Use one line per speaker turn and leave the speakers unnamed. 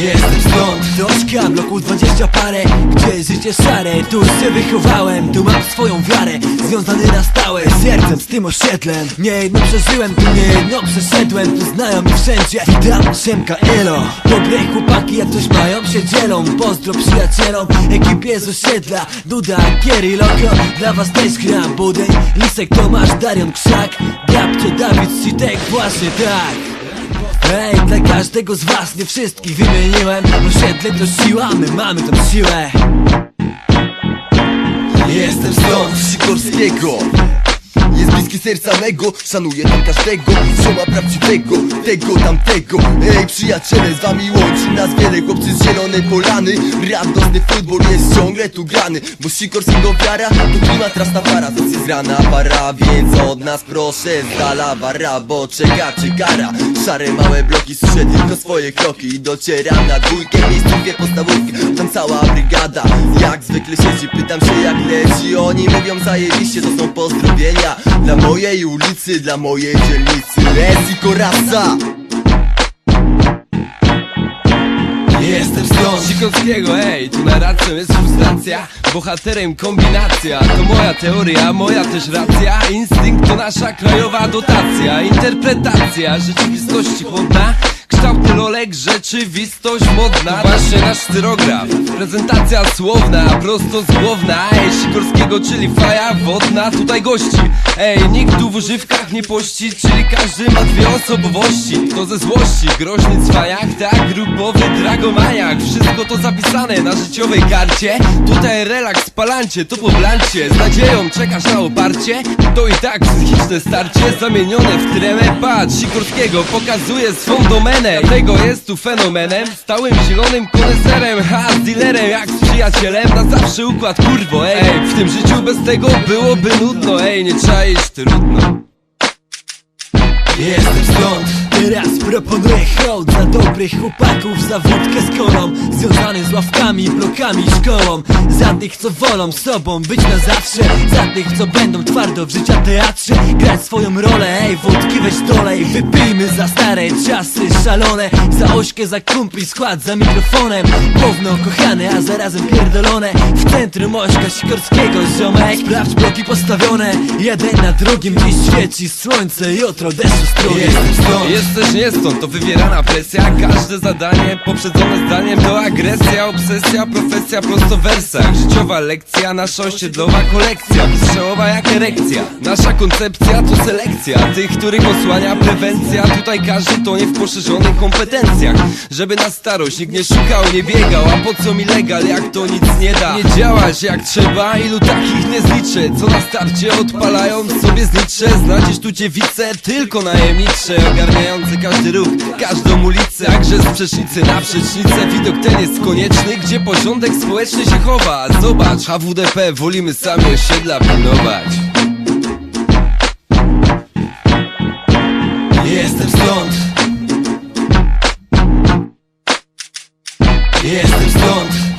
Jestem stąd, Toczka, bloku 20 parę. Gdzie życie szare, tu się wychowałem Tu mam swoją wiarę, związany na stałe Sercem z tym osiedlem. Nie jedno przeżyłem, tu nie jedno przeszedłem. Tu znają mnie wszędzie, witam Siemka Elo. Dobre chłopaki jak coś mają się dzielą. Pozdro przyjacielom, ekipie z osiedla. Duda, Kiery, Lokio Dla was też gram. Budyń, Lisek, Tomasz, Darion, Krzak. Gabcio, Dawid, Sitek, właśnie tak Ej, dla każdego z was, nie wszystkich wymieniłem. Osiedle to siła, my mamy tą siłę.
Jestem stąd Sikorskiego jest bliski serca mego, szanuję tam każdego Zioma prawdziwego, tego, tamtego. Ej przyjaciele, z wami łączy nas wiele Chłopcy z zielonej polany. Radosny futbol jest ciągle tu grany Bo Sikorskiego wiara, to klimat Rastafara To jest rana para, więc od nas proszę Z dala bara, bo czeka czy kara. Szare małe bloki, słyszę tylko swoje kroki I docieram na dwójkę, miejscówkę podstawówki. Tam cała brygada, jak zwykle siedzi Pytam się jak leci, oni mówią zajebiście To są pozdrowienia dla mojej ulicy, dla mojej dzielnicy. Les i Korasa.
Jestem stąd.
Sikorskiego, ej, tu narracją jest frustracja Bohaterem kombinacja, to moja teoria, moja też racja. Instynkt to nasza krajowa dotacja. Interpretacja rzeczywistości chłodna Lolek, rzeczywistość modna. Właśnie nasz styrograf, prezentacja słowna Prosto z głowna, ej, Sikorskiego, czyli faja wodna. Tutaj gości, ej, nikt tu w używkach nie pości Czyli każdy ma dwie osobowości. To ze złości, groźny cwaniak, tak, grupowy dragomaniak Wszystko to zapisane na życiowej karcie. Tutaj relaks, palancie, to po blancie. Z nadzieją czekasz na oparcie. To i tak psychiczne starcie Zamienione w tremę. Patrz, Sikorskiego pokazuje swą domenę Tego jest tu fenomenem. Stałym zielonym koneserem Ha, z dealerem jak z przyjacielem Na zawsze układ kurwo, ej. W tym życiu bez tego byłoby nudno Ej, nie czaisz, trudno.
Jestem stąd Teraz proponuję hołd za dobrych chłopaków Za wódkę z kolą Związany z ławkami, blokami, szkołą. Za tych co wolą sobą być na zawsze Za tych co będą twardo w życia teatrze. Grać swoją rolę, ej wódki weź dolej Wypijmy za stare czasy szalone. Za ośkę, za kumpli, skład za mikrofonem. Główno kochane, a zarazem pierdolone. W centrum ośka Sikorskiego ziomek. Sprawdź bloki postawione. Jeden na drugim dziś świeci słońce Jutro deszczu Jestem stąd
Jesteś nie stąd, to wywierana presja. Każde zadanie poprzedzone zdaniem To agresja, obsesja, profesja Prosto w wersach, życiowa lekcja Nasza osiedlowa kolekcja. Wystrzałowa jak erekcja Nasza koncepcja to selekcja. Tych, których osłania prewencja Tutaj każdy tonie w poszerzonych kompetencjach. Żeby na starość nikt nie szukał, nie biegał A po co mi legal, jak to nic nie da? Nie działać jak trzeba, ilu takich nie zliczę. Co na starcie odpalają sobie znicze Znajdziesz tu dziewice, tylko najemnicze Ogarniające każdy ruch, każdą ulicę Także z przecznicy na przecznicę Widok ten jest konieczny, gdzie porządek społeczny się chowa. Zobacz, HWDP wolimy sami osiedla pilnować.
Jestem stąd. Jestem stąd